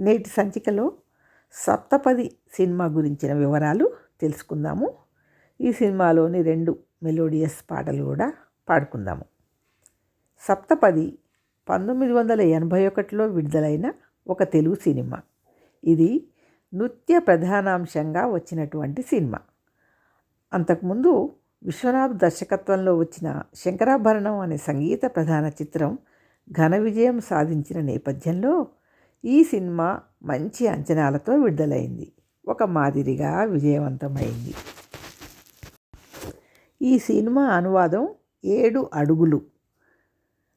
నేటి సంచికలో సప్తపది సినిమా గురించిన వివరాలు తెలుసుకుందాము. ఈ సినిమాలోని రెండు మెలోడియస్ పాటలు కూడా పాడుకుందాము. సప్తపది పంతొమ్మిది వందల ఎనభై ఒకటిలో విడుదలైన ఒక తెలుగు సినిమా. ఇది నృత్య ప్రధానాంశంగా వచ్చినటువంటి సినిమా. అంతకుముందు విశ్వనాథ్ దర్శకత్వంలో వచ్చిన శంకరాభరణం అనే సంగీత ప్రధాన చిత్రం ఘన విజయం సాధించిన నేపథ్యంలో ఈ సినిమా మంచి అంచనాలతో విడుదలైంది. ఒక మాదిరిగా విజయవంతమైంది. ఈ సినిమా అనువాదం ఏడు అడుగులు.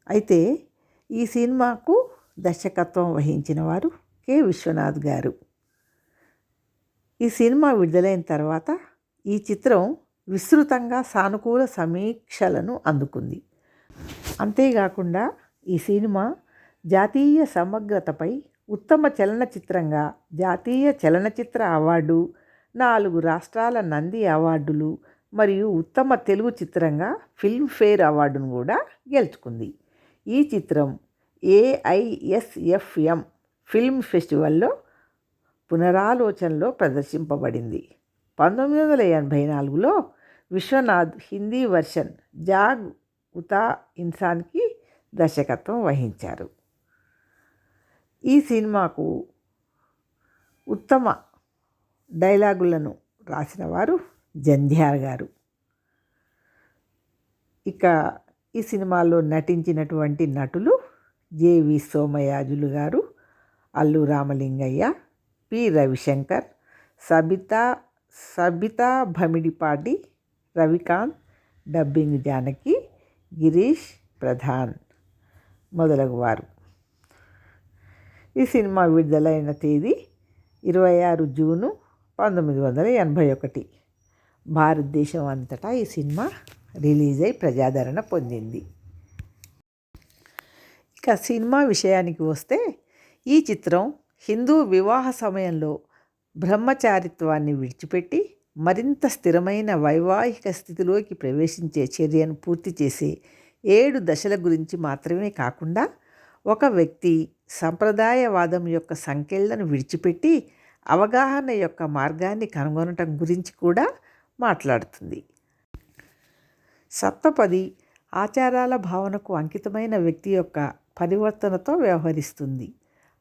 అయితే ఈ సినిమాకు దర్శకత్వం వహించిన వారు కె. విశ్వనాథ్ గారు. ఈ సినిమా విడుదలైన తర్వాత ఈ చిత్రం విస్తృతంగా సానుకూల సమీక్షలను అందుకుంది. అంతేకాకుండా ఈ సినిమా జాతీయ సమగ్రతపై ఉత్తమ చలనచిత్రంగా జాతీయ చలనచిత్ర అవార్డు నాలుగు రాష్ట్రాల నంది అవార్డులు మరియు ఉత్తమ తెలుగు చిత్రంగా ఫిల్మ్ఫేర్ అవార్డును కూడా గెలుచుకుంది. ఈ చిత్రం ఏఐఎస్ఎఫ్ఎం ఫిల్మ్ ఫెస్టివల్లో పునరాలోచనలో ప్రదర్శింపబడింది. పంతొమ్మిది వందల ఎనభై నాలుగులో విశ్వనాథ్ హిందీ వర్షన్ జాగ్ ఉతా ఇన్సాన్కి దర్శకత్వం వహించారు. ఈ సినిమాకు ఉత్తమ డైలాగులను రాసిన వారు జంధ్యార్ గారు. ఇక ఈ సినిమాలో నటించినటువంటి నటులు J V Somayajulu garu Allu Ramalingaiah P Ravishankar Sabitha Sabitha Bhamidipati Ravikanth dubbing Janaki Girish Pradhan మొదలగువారు. ఈ సినిమా విడుదలైన తేదీ ఇరవై ఆరు జూను పంతొమ్మిది వందల ఎనభై ఒకటి. భారతదేశం అంతటా ఈ సినిమా రిలీజ్ అయి ప్రజాదరణ పొందింది. ఇక సినిమా విషయానికి వస్తే ఈ చిత్రం హిందూ వివాహ సమయంలో బ్రహ్మచారిత్వాన్ని విడిచిపెట్టి మరింత స్థిరమైన వైవాహిక స్థితిలోకి ప్రవేశించే చర్యను పూర్తి చేసే ఏడు దశల గురించి మాత్రమే కాకుండా ఒక వ్యక్తి సంప్రదాయవాదం యొక్క సంకెళ్ళను విడిచిపెట్టి అవగాహన యొక్క మార్గాన్ని కనుగొనటం గురించి కూడా మాట్లాడుతుంది. సప్తపది ఆచారాల భావనకు అంకితమైన వ్యక్తి యొక్క పరివర్తనతో వ్యవహరిస్తుంది.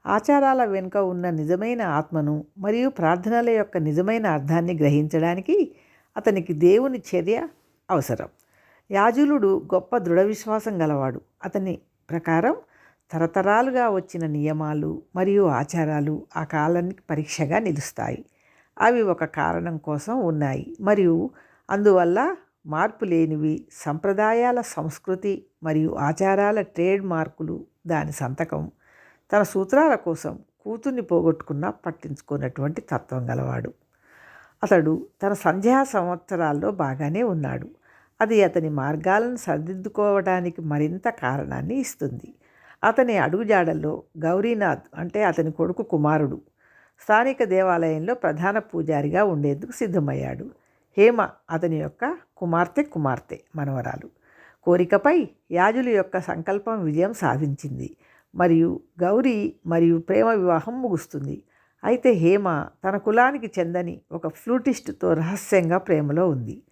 ఆచారాల వెనుక ఉన్న నిజమైన ఆత్మను మరియు ప్రార్థనల యొక్క నిజమైన అర్థాన్ని గ్రహించడానికి అతనికి దేవుని చర్య అవసరం. యాజులుడు గొప్ప దృఢ విశ్వాసం గలవాడు. అతని ప్రకారం తరతరాలుగా వచ్చిన నియమాలు మరియు ఆచారాలు ఆ కాలానికి పరీక్షగా నిలుస్తాయి. అవి ఒక కారణం కోసం ఉన్నాయి. మరియు అందువల్ల మార్పు లేనివి సంప్రదాయాల సంస్కృతి మరియు ఆచారాల ట్రేడ్ మార్కులు దాని సంతకం. తన సూత్రాల కోసం కూతుర్ని పోగొట్టుకున్నా పట్టించుకున్నటువంటి తత్వం గలవాడు. అతడు తన సంధ్యా సంవత్సరాల్లో బాగానే ఉన్నాడు. అది అతని మార్గాలను సరిదిద్దుకోవడానికి మరింత కారణాన్ని ఇస్తుంది. అతని అడుగుజాడల్లో గౌరీనాథ్ అంటే అతని కొడుకు కుమారుడు. స్థానిక దేవాలయంలో ప్రధాన పూజారిగా ఉండేందుకు సిద్ధమయ్యాడు. హేమ అతని యొక్క కుమార్తె కుమార్తె మనవరాలు. కోరికపై యాజుల యొక్క సంకల్పం విజయం సాధించింది. మరియు గౌరీ మరియు ప్రేమ వివాహం ముగుస్తుంది. అయితే హేమ తన కులానికి చెందని ఒక ఫ్లూటిస్ట్తో రహస్యంగా ప్రేమలో ఉంది.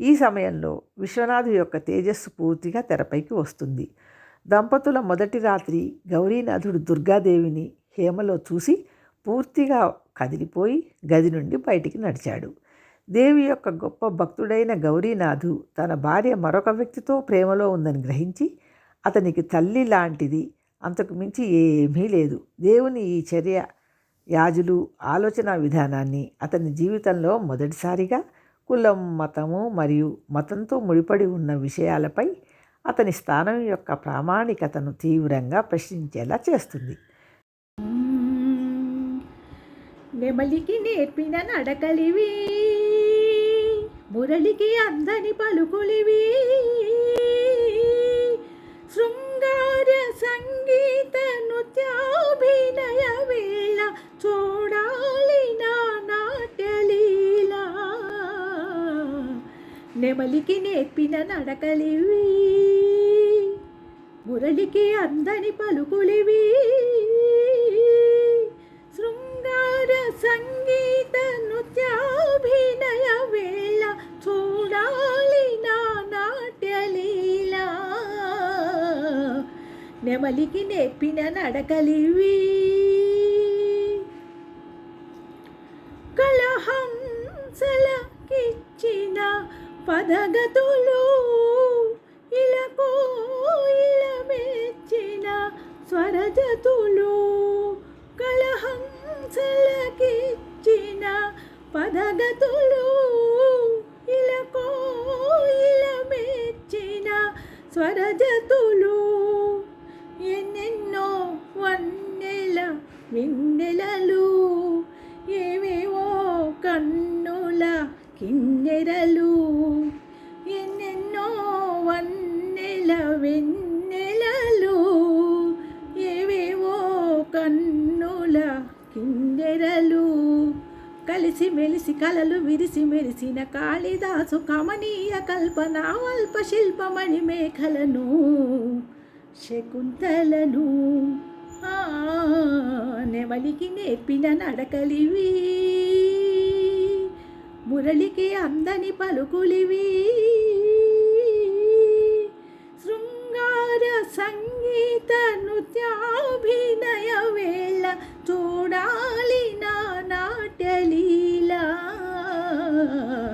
ఈ సమయంలో విశ్వనాథు యొక్క తేజస్సు పూర్తిగా తెరపైకి వస్తుంది. దంపతుల మొదటి రాత్రి గౌరీనాథుడు దుర్గాదేవిని హేమలో చూసి పూర్తిగా కదిలిపోయి గది నుండి బయటికి నడిచాడు. దేవి యొక్క గొప్ప భక్తుడైన గౌరీనాథు తన భార్య మరొక వ్యక్తితో ప్రేమలో ఉందని గ్రహించి అతనికి తల్లి లాంటిది అంతకు మించి ఏమీ లేదు. దేవుని ఈ చర్య యాజులు ఆలోచన విధానాన్ని అతని జీవితంలో మొదటిసారిగా కులం మతము మరియు మతంతో ముడిపడి ఉన్న విషయాలపై అతని స్థానం యొక్క ప్రామాణికతను తీవ్రంగా ప్రశ్నించేలా చేస్తుంది. నెమలికి నేర్పిన నడకలివి మురళికి అందని పలుకులివి శృంగార సంగీత నృత్యాభినయ వేళ చూడాలి నా నాట్యలీలా. నెమలికి నేర్పిన నడకలివి మురళికి అందని పలుకులివి. శృంగార సంగీత నృత్యాభినయ వేళ చూడాలి నా నాట్యలీల నెమలికి నేర్పిన నడకలివి. పదగతులు ఇలకో ఇల మెచ్చిన స్వరజతులు. ఎన్నెన్నో వన్నెల విన్నెలలు ఏవేవో కన్నుల కిన్నెరలు. మెలిసి మెలిసి కలలు విరిసి మెరిసిన కాళిదాసు కమనీయ కల్పన అల్ప శిల్పమణి మేఖలను శకుంతలను ఆ, నెమలికి నేర్పిన నడకలివి మురళికి అందని పలుకులివి శృంగార సంగీత నృత్యాభినయ వేళ చూడాలి నా నాట్యలీల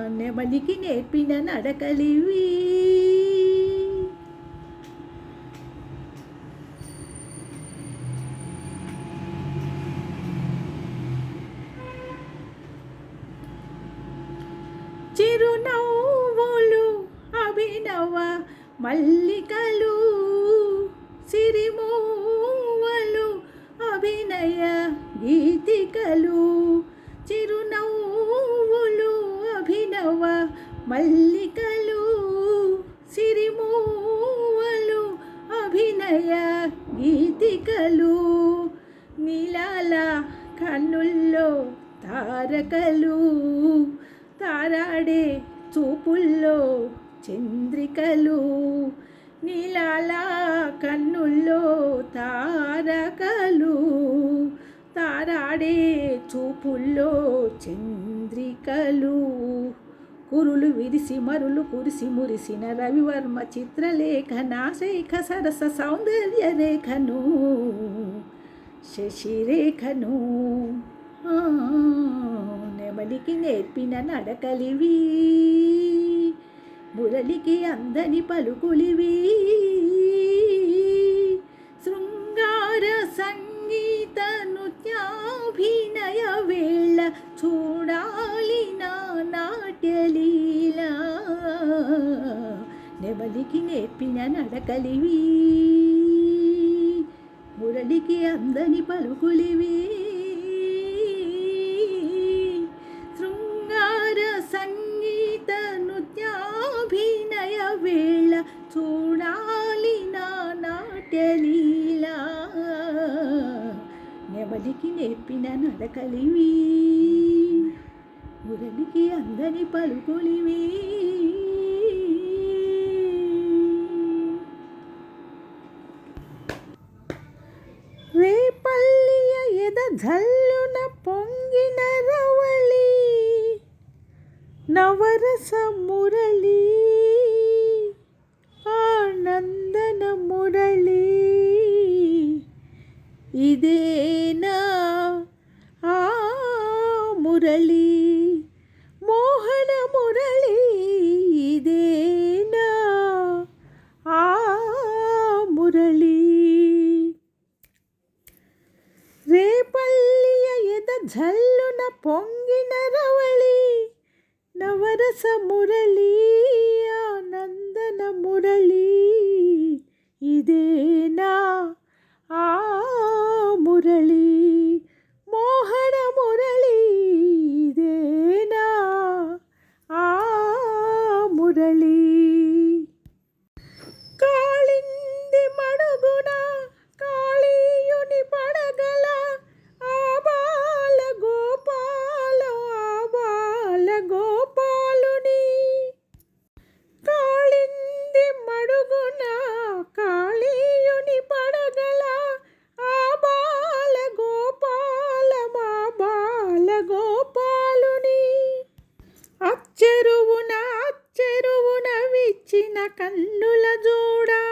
నెమలికి నేర్పిన నడకలివి. మల్లికలు సిరిమూవలు అభినయ గీతికలు నీలాల కన్నుల్లో తారకలు తారాడే చూపుల్లో చంద్రికలు నీలాల కన్నుల్లో తారకలు తారాడే చూపుల్లో చంద్రికలు. కురులు విరిసి మరులు కురిసి మురిసిన రవివర్మ చిత్రలేఖన శేఖ సరస సౌందర్య రేఖను శశిరేఖను. నెమలికి నేర్పిన నడకలివి మురళికి అందని పలుకులివి. నెమలికి నేర్పిన నడకలివి మురళికి అందని పలుకులివి శృంగార సంగీత నృత్యాభినయ వేళ చూడాలి నా నాట్యలీల నెమలికి నేర్పిన నడకలివి మురళికి అందని పలుకులివి కన్నుల జోడా.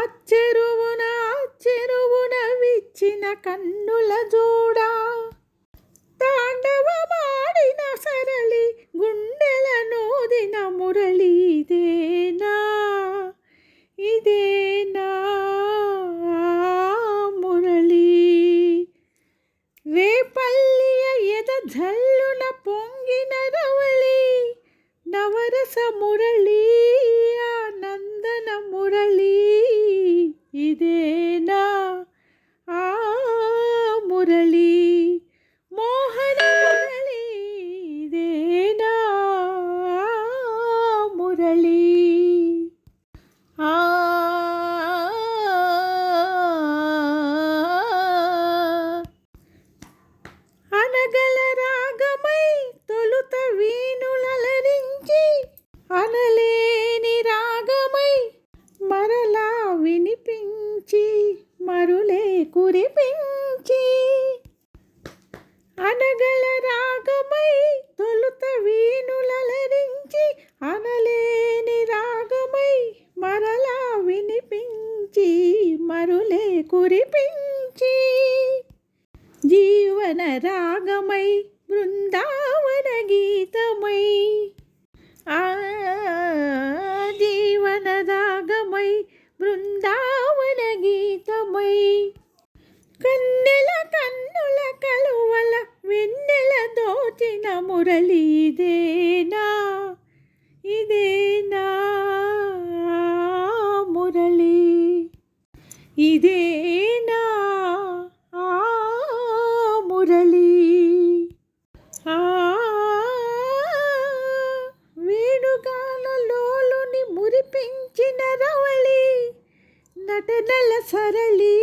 అచ్చెరువున కన్నుల జోడా. తాండవమాడిన సరళి గుండెల నోదిన మురళి ఇదేనా? ఇదేనా మురళి? రేపల్లియ ఎద జల్లున పొంగిన రవళి. നവരസമുരളീ మురళి ఇదేనా ఇదేనా మురళి ఇదేనా ఆ మురళి వేణుగాలలోని మురిపించిన రవళి నటనల సరళి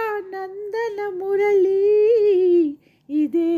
ఆనందన మురళి ఇదే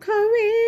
Come in.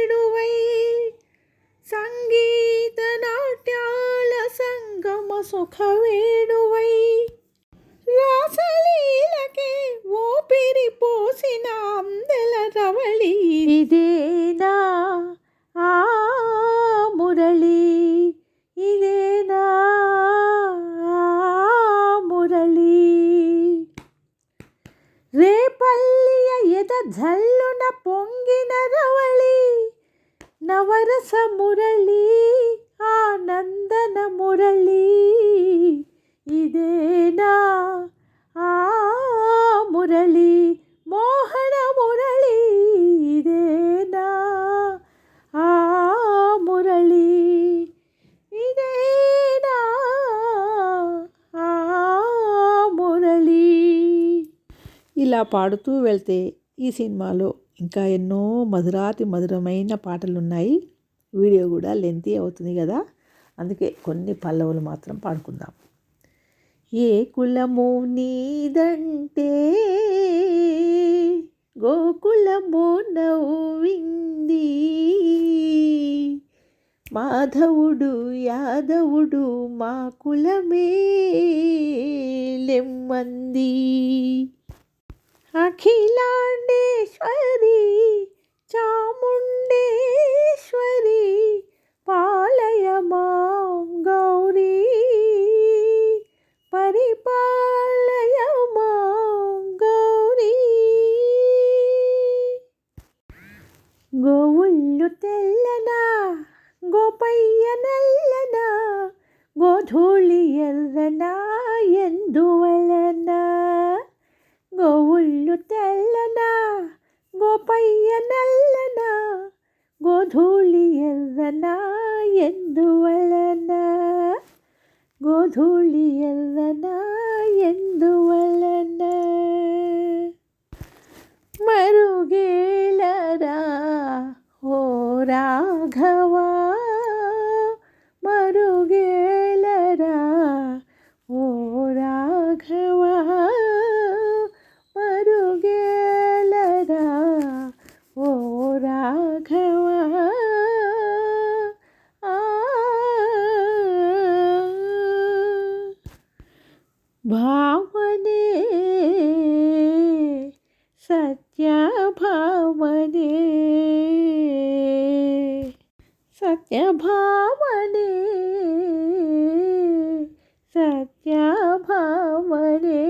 ఇలా పాడుతూ వెళ్తే ఈ సినిమాలో ఇంకా ఎన్నో మధురాతి మధురమైన పాటలు ఉన్నాయి వీడియో కూడా లెంతీ అవుతుంది కదా? అందుకే కొన్ని పల్లవులు మాత్రం పాడుకుందాం. ఏ కులము నీదంటే గోకులము నవ్వింది. మాధవుడు యాదవుడు మా కులమే లెమ్మంది. అఖిలాండేశ్వరి చాముండేశ్వరి పాలయమాం గౌరీ పరిపాలయమాం గౌరీ. గోవుళ్ళు తెల్లనా గోపయ్య నల్లనా గోధూళి ఎర్రనా ఎందువలనా గోవు గోపయ్య నల్లనా గోధూళి ఎర్రనా ఎందువలన గోధూళి ఎర్రనా ఎందువలన మరుగేలరా ఓ రాఘవా సత్యభామనే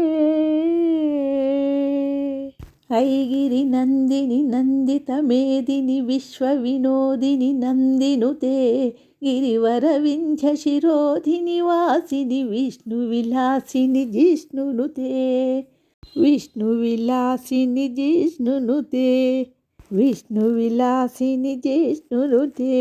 ఐగిరి నందిని నందిత మేదిని విశ్వ వినోదిని నందినుతే గిరివర వింధ్య శిరోధిని వాసిని విష్ణు విలాసిని జిష్ణునుతే విష్ణు విలాసిని జిష్ణునుతే విష్ణు విలాసిని జిష్ణునుతే